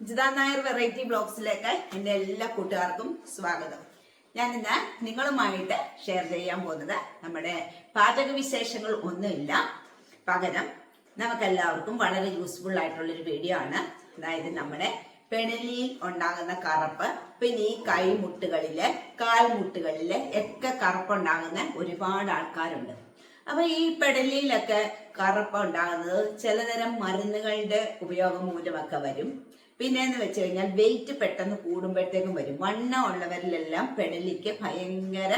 Jitha Nair variety ബ്ലോഗ്സിലേക്ക് എന്റെ എല്ലാ കൂട്ടുകാർക്കും സ്വാഗതം. ഞാൻ ഇന്ന് നിങ്ങളുമായിട്ട് ഷെയർ ചെയ്യാൻ പോകുന്നത് നമ്മുടെ പാചക വിശേഷങ്ങൾ ഒന്നുമില്ല. പകരം നമുക്കെല്ലാവർക്കും വളരെ യൂസ്ഫുൾ ആയിട്ടുള്ളൊരു വീഡിയോ ആണ്. അതായത് നമ്മുടെ പെണലിയിൽ ഉണ്ടാകുന്ന കറുപ്പ് പിന്നെ ഈ കൈമുട്ടുകളിൽ കാൽമുട്ടുകളിൽ ഒക്കെ കറുപ്പുണ്ടാകുന്ന ഒരുപാട് ആൾക്കാരുണ്ട്. അപ്പൊ ഈ പെടലിലൊക്കെ കറുപ്പ് ഉണ്ടാകുന്നത്. ചിലതരം മരുന്നുകളുടെ ഉപയോഗം മൂലമൊക്കെ വരും. പിന്നെ എന്ന് വെച്ച് കഴിഞ്ഞാൽ വെയിറ്റ് പെട്ടെന്ന് കൂടുമ്പോഴത്തേക്കും വരും. വണ്ണം ഉള്ളവരിലെല്ലാം പെടലിക്ക് ഭയങ്കര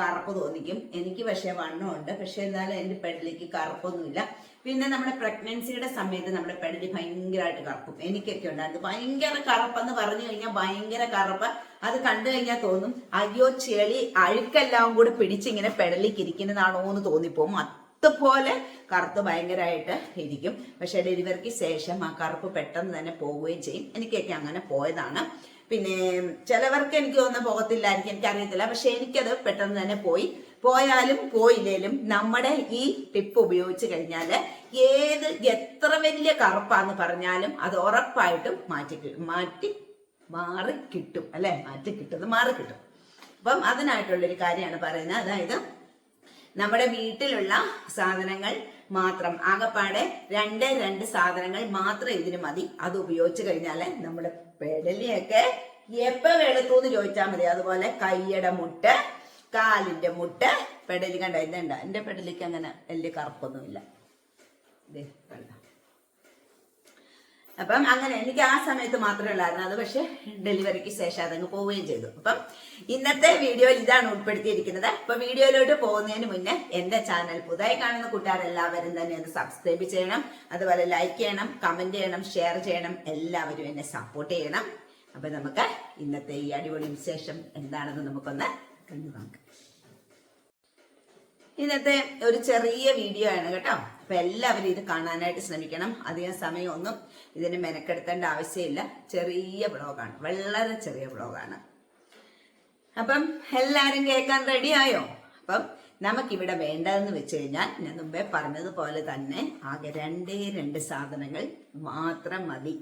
കറുപ്പ് തോന്നിക്കും. എനിക്ക് പക്ഷേ വണ്ണമുണ്ട് പക്ഷെ എന്നാലും എന്റെ പെടലിക്ക് കറുപ്പൊന്നുമില്ല. പിന്നെ നമ്മുടെ പ്രഗ്നൻസിയുടെ സമയത്ത് നമ്മുടെ പെടലി ഭയങ്കരമായിട്ട് കറുപ്പും. എനിക്കൊക്കെ ഉണ്ടായിരുന്നു ഭയങ്കര കറുപ്പെന്ന് പറഞ്ഞു കഴിഞ്ഞാൽ ഭയങ്കര കറുപ്പ്. അത് കണ്ടു കഴിഞ്ഞാൽ തോന്നും അയ്യോ ചെളി അഴുക്കെല്ലാം കൂടി പിടിച്ചിങ്ങനെ പെടലിക്ക് ഇരിക്കുന്നതാണോ എന്ന് തോന്നിപ്പോവും. അതുപോലെ കറുത്ത് ഭയങ്കരമായിട്ട് ഇരിക്കും. പക്ഷെ ഡെലിവറിക്ക് ശേഷം ആ കറുപ്പ് പെട്ടെന്ന് തന്നെ പോവുകയും ചെയ്യും. എനിക്കൊക്കെ അങ്ങനെ പോയതാണ്. പിന്നെ ചിലവർക്ക് എനിക്ക് തോന്നുന്ന പോകത്തില്ലായിരിക്കും. എനിക്കറിയത്തില്ല. പക്ഷെ എനിക്കത് പെട്ടെന്ന് തന്നെ പോയി. പോയാലും പോയില്ലേലും നമ്മുടെ ഈ ടിപ്പ് ഉപയോഗിച്ച് കഴിഞ്ഞാൽ ഏത് എത്ര വലിയ കറുപ്പാന്ന് പറഞ്ഞാലും അത് ഉറപ്പായിട്ടും മാറ്റി മാറ്റി മാറി കിട്ടും. അല്ലെ? മാറ്റി കിട്ടുന്നത് മാറി കിട്ടും. അപ്പം അതിനായിട്ടുള്ളൊരു കാര്യമാണ് പറയുന്നത്. അതായത് നമ്മുടെ വീട്ടിലുള്ള സാധനങ്ങൾ മാത്രം. ആകപ്പാടെ രണ്ട് രണ്ട് സാധനങ്ങൾ മാത്രം ഇതിന് മതി. അത് ഉപയോഗിച്ച് കഴിഞ്ഞാൽ നമ്മുടെ പെടലിയൊക്കെ എപ്പോ വെളുത്തു എന്ന് ചോദിച്ചാൽ മതി. അതുപോലെ കൈയുടെ മുട്ട് കാലിന്റെ മുട്ട് പെടലി കണ്ട? ഇതുണ്ട? എന്റെ പെടലിക്ക് അങ്ങനെ വലിയ കറുപ്പൊന്നുമില്ല. കണ്ടോ? അപ്പം അങ്ങനെ എനിക്ക് ആ സമയത്ത് മാത്രമേ ഉള്ളായിരുന്നു. അത് പക്ഷെ ഡെലിവറിക്ക് ശേഷം അതങ്ങ് പോവുകയും ചെയ്തു. അപ്പം ഇന്നത്തെ വീഡിയോയിൽ ഇതാണ് ഉൾപ്പെടുത്തിയിരിക്കുന്നത്. അപ്പൊ വീഡിയോയിലോട്ട് പോകുന്നതിന് മുന്നേ എന്റെ ചാനൽ പുതുതായി കാണുന്ന കൂട്ടുകാരെല്ലാവരും തന്നെ ഒന്ന് സബ്സ്ക്രൈബ് ചെയ്യണം. അതുപോലെ ലൈക്ക് ചെയ്യണം കമന്റ് ചെയ്യണം ഷെയർ ചെയ്യണം. എല്ലാവരും എന്നെ സപ്പോർട്ട് ചെയ്യണം. അപ്പൊ നമുക്ക് ഇന്നത്തെ ഈ അടിപൊളി വിശേഷം എന്താണെന്ന് നമുക്കൊന്ന് കണ്ടു നോക്കാം ഇന്നത്തെ ഒരു ചെറിയ വീഡിയോ ആണ് കേട്ടോ. അപ്പൊ എല്ലാവരും ഇത് കാണാനായിട്ട് ശ്രമിക്കണം. അധികം സമയമൊന്നും ഇതിന് മെനക്കെടുത്തേണ്ട ആവശ്യമില്ല. ചെറിയ ബ്ലോഗാണ് വളരെ ചെറിയ ബ്ലോഗാണ് അപ്പം എല്ലാരും കേൾക്കാൻ റെഡിയായോ അപ്പം നമുക്കിവിടെ വേണ്ടതെന്ന് വെച്ച് കഴിഞ്ഞാൽ ഞാൻ മുമ്പേ പറഞ്ഞതുപോലെ തന്നെ ആകെ രണ്ടേ രണ്ട് സാധനങ്ങൾ മാത്രം മതി.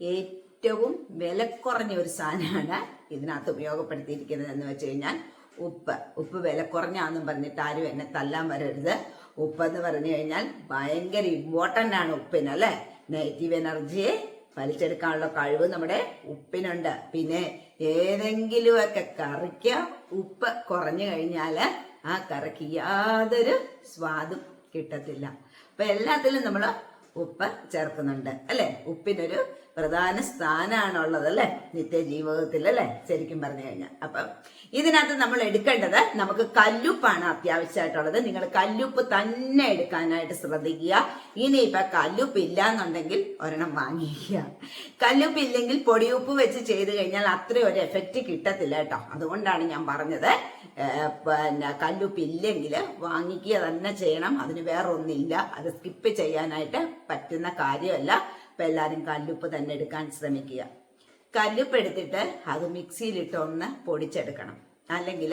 ഏറ്റവും വിലക്കുറഞ്ഞ ഒരു സാധനമാണ് ഇതിനകത്ത് ഉപയോഗപ്പെടുത്തിയിരിക്കുന്നത് എന്ന് വെച്ച് കഴിഞ്ഞാൽ ഉപ്പ് ഉപ്പ് വില കുറഞ്ഞാന്നും പറഞ്ഞിട്ട് ആരും എന്നെ തല്ലാൻ വരരുത്. ഉപ്പ് എന്ന് പറഞ്ഞു കഴിഞ്ഞാൽ ഭയങ്കര ഇമ്പോർട്ടന്റ് ആണ് ഉപ്പിന് അല്ലേ? നെഗറ്റീവ് എനർജിയെ വലിച്ചെടുക്കാനുള്ള കഴിവ് നമ്മുടെ ഉപ്പിനുണ്ട്. പിന്നെ ഏതെങ്കിലുമൊക്കെ കറിക്ക് ഉപ്പ് കുറഞ്ഞു കഴിഞ്ഞാൽ ആ കറിക്ക് യാതൊരു സ്വാദും കിട്ടത്തില്ല. അപ്പൊ എല്ലാത്തിലും നമ്മൾ ഉപ്പ് ചേർക്കുന്നുണ്ട് അല്ലെ? ഉപ്പിനൊരു പ്രധാന സ്ഥാനമാണുള്ളത് അല്ലേ നിത്യജീവിതത്തിൽ അല്ലേ ശരിക്കും പറഞ്ഞു കഴിഞ്ഞാൽ. അപ്പം ഇതിനകത്ത് നമ്മൾ എടുക്കേണ്ടത് നമുക്ക് കല്ലുപ്പാണ് അത്യാവശ്യമായിട്ടുള്ളത്. നിങ്ങൾ കല്ലുപ്പ് തന്നെ എടുക്കാനായിട്ട് ശ്രദ്ധിക്കുക. ഇനിയിപ്പൊ കല്ലുപ്പ് ഇല്ല എന്നുണ്ടെങ്കിൽ ഒരെണ്ണം വാങ്ങിക്കുക. കല്ലുപ്പ് ഇല്ലെങ്കിൽ പൊടിയുപ്പ് വെച്ച് ചെയ്ത് കഴിഞ്ഞാൽ അത്രയും ഒരു എഫക്റ്റ് കിട്ടത്തില്ല കേട്ടോ. അതുകൊണ്ടാണ് ഞാൻ പറഞ്ഞത് പിന്നെ കല്ലുപ്പ് ഇല്ലെങ്കിൽ വാങ്ങിക്കുക തന്നെ ചെയ്യണം. അതിന് വേറെ ഒന്നില്ല അത് സ്കിപ്പ് ചെയ്യാനായിട്ട് പറ്റുന്ന കാര്യമല്ല. അപ്പൊ എല്ലാവരും കല്ലുപ്പ് തന്നെ എടുക്കാൻ ശ്രമിക്കുക. കല്ലുപ്പ് എടുത്തിട്ട് അത് മിക്സിയിലിട്ട് ഒന്ന് പൊടിച്ചെടുക്കണം. അല്ലെങ്കിൽ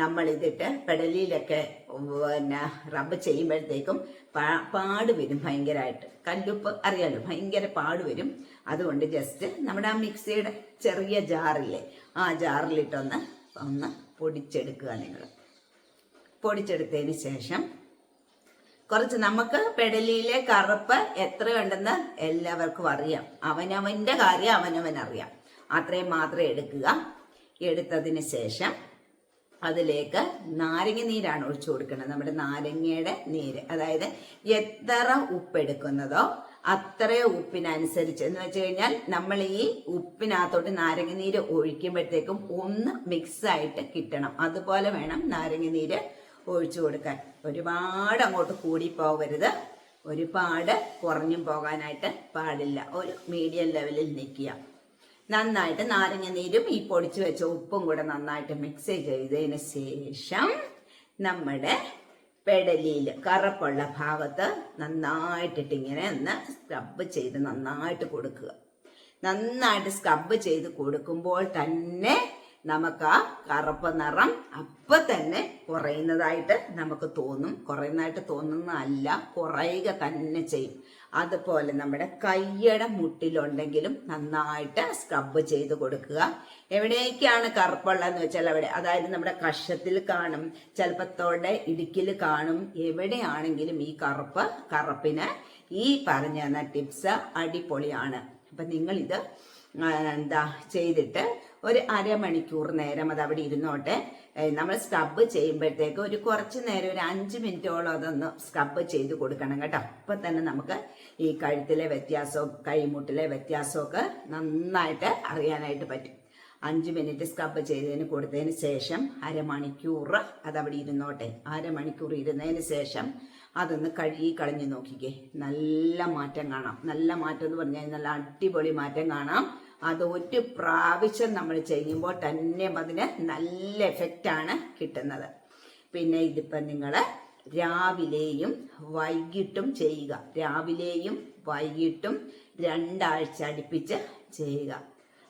നമ്മൾ ഇതിട്ട് പെടലിയിലൊക്കെ പിന്നെ റബ്ബ് ചെയ്യുമ്പോഴത്തേക്കും പാട് വരും ഭയങ്കരമായിട്ട് കല്ലുപ്പ് അറിയാലോ ഭയങ്കര പാട് വരും. അതുകൊണ്ട് ജസ്റ്റ് നമ്മുടെ ആ മിക്സിയുടെ ചെറിയ ജാറില്ലേ ആ ജാറിലിട്ടൊന്ന് ഒന്ന് പൊടിച്ചെടുക്കുക നിങ്ങൾ. പൊടിച്ചെടുത്തതിന് ശേഷം കുറച്ച് നമുക്ക് പെടലിയിലെ കറുപ്പ് എത്രയുണ്ടെന്ന് എല്ലാവർക്കും അറിയാം. അവനവന്റെ കാര്യം അവനവൻ അറിയാം. അത്രയും മാത്രം എടുക്കുക. എടുത്തതിന് ശേഷം അതിലേക്ക് നാരങ്ങ നീരാണ് ഒഴിച്ചു കൊടുക്കുന്നത്. നമ്മുടെ നാരങ്ങയുടെ നീര്. അതായത് എത്ര ഉപ്പെടുക്കുന്നതോ അത്രയും ഉപ്പിനനുസരിച്ച്. എന്ന് വെച്ച് കഴിഞ്ഞാൽ നമ്മൾ ഈ ഉപ്പിനകത്തോട്ട് നാരങ്ങ നീര് ഒഴിക്കുമ്പോഴത്തേക്കും ഒന്ന് മിക്സ് ആയിട്ട് കിട്ടണം. അതുപോലെ വേണം നാരങ്ങ നീര് ഒഴിച്ചു കൊടുക്കാൻ. ഒരുപാട് അങ്ങോട്ട് കൂടി പോകരുത്. ഒരുപാട് കുറഞ്ഞും പോകാനായിട്ട് പാടില്ല. ഒരു മീഡിയം ലെവലിൽ നിൽക്കുക. നന്നായിട്ട് നാരങ്ങ നീരും ഈ പൊടിച്ചു വെച്ച ഉപ്പും കൂടെ നന്നായിട്ട് മിക്സ് ചെയ്തതിന് ശേഷം നമ്മുടെ പെടലിയിൽ കറുപ്പുള്ള ഭാഗത്ത് നന്നായിട്ടിട്ട് ഇങ്ങനെ ഒന്ന് സ്ക്രബ് ചെയ്ത് നന്നായിട്ട് കൊടുക്കുക. നന്നായിട്ട് സ്ക്രബ് ചെയ്ത് കൊടുക്കുമ്പോൾ തന്നെ നമുക്ക് ആ കറുപ്പ് നിറം അപ്പൊ തന്നെ കുറയുന്നതായിട്ട് നമുക്ക് തോന്നും. കുറയുന്നതായിട്ട് തോന്നുന്നതല്ല കുറയുക തന്നെ ചെയ്യും. അതുപോലെ നമ്മുടെ കയ്യുടെ മുട്ടിലുണ്ടെങ്കിലും നന്നായിട്ട് സ്ക്രബ് ചെയ്ത് കൊടുക്കുക. എവിടേക്കാണ് കറുപ്പുള്ളതെന്ന് വെച്ചാൽ അവിടെ അതായത് നമ്മുടെ കഷത്തിൽ കാണും ചിലപ്പത്തോടെ ഇടുക്കിൽ കാണും. എവിടെയാണെങ്കിലും ഈ കറുപ്പ് കറുപ്പിന് ഈ പറഞ്ഞു ടിപ്സ് അടിപൊളിയാണ്. അപ്പം നിങ്ങളിത് എന്താ ചെയ്തിട്ട് ഒരു അരമണിക്കൂർ നേരം അത് അവിടെ ഇരുന്നോട്ടെ നമ്മൾ സ്ക്രബ് ചെയ്യുമ്പോഴത്തേക്ക് ഒരു കുറച്ച് നേരം ഒരു അഞ്ച് മിനിറ്റോളം അതൊന്ന് സ്ക്രബ് ചെയ്ത് കൊടുക്കണം കേട്ടോ. അപ്പം തന്നെ നമുക്ക് ഈ കഴുത്തിലെ വ്യത്യാസവും കൈമുട്ടിലെ വ്യത്യാസമൊക്കെ നന്നായിട്ട് അറിയാനായിട്ട് പറ്റും. അഞ്ച് മിനിറ്റ് സ്ക്രബ് ചെയ്തതിന് കൊടുത്തതിന് ശേഷം അരമണിക്കൂർ അതവിടെ ഇരുന്നോട്ടെ. അരമണിക്കൂർ ഇരുന്നതിന് ശേഷം അതൊന്ന് കഴുകി കളഞ്ഞു നോക്കിക്കേ. നല്ല മാറ്റം കാണാം. നല്ല മാറ്റം എന്ന് പറഞ്ഞാൽ നല്ല അടിപൊളി മാറ്റം കാണാം. അത് ഒരു പ്രാവശ്യം നമ്മൾ ചെയ്യുമ്പോൾ തന്നെ അതിന് നല്ല എഫക്റ്റാണ് കിട്ടുന്നത്. പിന്നെ ഇതിപ്പം നിങ്ങൾ രാവിലെയും വൈകിട്ടും ചെയ്യുക. രാവിലെയും വൈകിട്ടും രണ്ടാഴ്ച അടുപ്പിച്ച് ചെയ്യുക.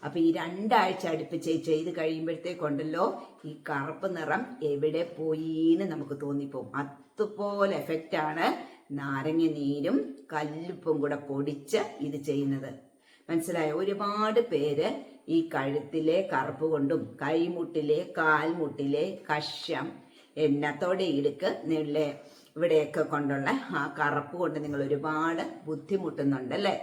അപ്പൊ ഈ രണ്ടാഴ്ച അടുപ്പിച്ച് ചെയ്ത് കഴിയുമ്പോഴത്തേക്കുണ്ടല്ലോ ഈ കറുപ്പ് നിറം എവിടെ പോയിന്ന് നമുക്ക് തോന്നിപ്പോവും. അതുപോലെ എഫക്റ്റ് ആണ് നാരങ്ങ നീരും കല്ലുപ്പും കൂടെ പൊടിച്ച് ഇത് ചെയ്യുന്നത്. മനസ്സിലായോ? ഒരുപാട് പേര് ഈ കഴുത്തിലെ കറുപ്പ് കൊണ്ടും കൈമുട്ടിലെ കാൽമുട്ടിലെ കഷ്യം എണ്ണത്തോടെ ഇടുക്ക് നിങ്ങളെ ഇവിടെയൊക്കെ കൊണ്ടുള്ള ആ കറുപ്പ് കൊണ്ട് നിങ്ങൾ ഒരുപാട് ബുദ്ധിമുട്ടുന്നുണ്ടല്ലേ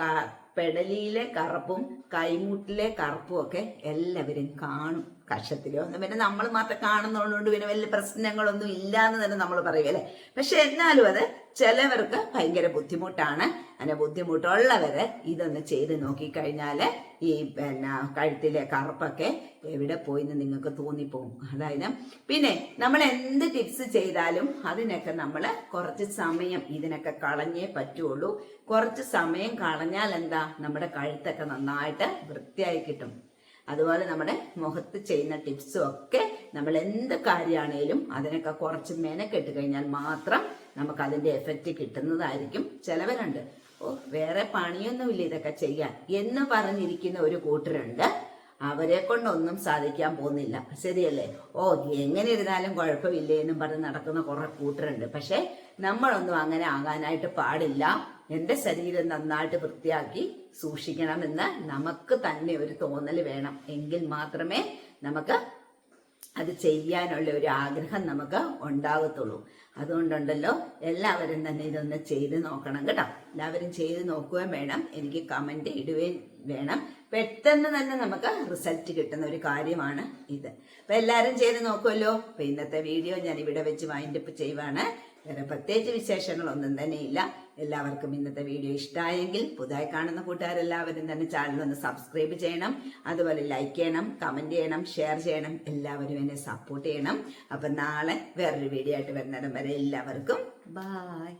ക- പെടലിയിലെ കറുപ്പും കൈമുട്ടിലെ കറുപ്പും ഒക്കെ എല്ലാവരും കാണും. കഷത്തിലോ ഒന്നും പിന്നെ നമ്മൾ മാത്രം കാണുന്നതുകൊണ്ട് പിന്നെ വലിയ പ്രശ്നങ്ങളൊന്നും ഇല്ല എന്ന് തന്നെ നമ്മൾ പറയും അല്ലേ പക്ഷെ എന്നാലും അത് ചിലവർക്ക് ഭയങ്കര ബുദ്ധിമുട്ടാണ്. അങ്ങനെ ബുദ്ധിമുട്ടുള്ളവര് ഇതൊന്ന് ചെയ്ത് നോക്കിക്കഴിഞ്ഞാൽ ഈ പിന്നെ കഴുത്തിലെ കറുപ്പൊക്കെ എവിടെ പോയിന്ന് നിങ്ങൾക്ക് തോന്നിപ്പോവും. അതായത് പിന്നെ നമ്മൾ എന്ത് ടിപ്സ് ചെയ്താലും അതിനൊക്കെ നമ്മൾ കുറച്ച് സമയം ഇതിനൊക്കെ കളഞ്ഞേ പറ്റുള്ളൂ. കുറച്ച് സമയം കളഞ്ഞാൽ എന്താ? നമ്മുടെ കഴുത്തൊക്കെ നന്നായിട്ട് വൃത്തിയായി കിട്ടും. അതുപോലെ നമ്മുടെ മുഖത്ത് ചെയ്യുന്ന ടിപ്സും ഒക്കെ നമ്മൾ എന്ത് കാര്യമാണേലും അതിനൊക്കെ കുറച്ച് മെനക്കെട്ട് കഴിഞ്ഞാൽ മാത്രം നമുക്ക് അതിന്റെ എഫക്റ്റ് കിട്ടുന്നതായിരിക്കും ചിലവരുണ്ട്. ഓ വേറെ പണിയൊന്നുമില്ല ഇതൊക്കെ ചെയ്യാൻ എന്ന് പറഞ്ഞിരിക്കുന്ന ഒരു കൂട്ടരുണ്ട്. അവരെ കൊണ്ടൊന്നും സാധിക്കാൻ പോകുന്നില്ല. ശരിയല്ലേ? ഓ എങ്ങനെ ഇരുന്നാലും കുഴപ്പമില്ല എന്നും പറഞ്ഞ് നടക്കുന്ന കുറെ കൂട്ടരുണ്ട്. പക്ഷെ നമ്മളൊന്നും അങ്ങനെ ആകാനായിട്ട് പാടില്ല. എന്റെ ശരീരം നന്നായിട്ട് വൃത്തിയാക്കി സൂക്ഷിക്കണമെന്ന് നമുക്ക് തന്നെ ഒരു തോന്നൽ വേണം. എങ്കിൽ മാത്രമേ നമുക്ക് അത് ചെയ്യാനുള്ള ഒരു ആഗ്രഹം നമുക്ക് ഉണ്ടാകത്തുള്ളൂ അതുകൊണ്ടുണ്ടല്ലോ എല്ലാവരും തന്നെ ഇതൊന്ന് ചെയ്ത് നോക്കണം കേട്ടോ. എല്ലാവരും ചെയ്ത് നോക്കുകയും വേണം. എനിക്ക് കമന്റ് ഇടുകയും വേണം. പെട്ടെന്ന് തന്നെ നമുക്ക് റിസൾട്ട് കിട്ടുന്ന ഒരു കാര്യമാണ് ഇത്. അപ്പൊ എല്ലാവരും ചെയ്ത് നോക്കുമല്ലോ അപ്പം ഇന്നത്തെ വീഡിയോ ഞാൻ ഇവിടെ വെച്ച് വൈൻഡപ്പ് ചെയ്യുവാണ്. വേറെ പ്രത്യേകിച്ച് വിശേഷങ്ങളൊന്നും തന്നെ ഇല്ല എല്ലാവർക്കും ഇന്നത്തെ വീഡിയോ ഇഷ്ടമായെങ്കിൽ പുതുതായി കാണുന്ന കൂട്ടുകാരെല്ലാവരും തന്നെ ചാനൽ ഒന്ന് സബ്സ്ക്രൈബ് ചെയ്യണം. അതുപോലെ ലൈക്ക് ചെയ്യണം കമന്റ് ചെയ്യണം ഷെയർ ചെയ്യണം. എല്ലാവരും എന്നെ സപ്പോർട്ട് ചെയ്യണം. അപ്പൊ നാളെ വേറൊരു വീഡിയോ ആയിട്ട് വരുന്നിടം വരെ എല്ലാവർക്കും ബായ്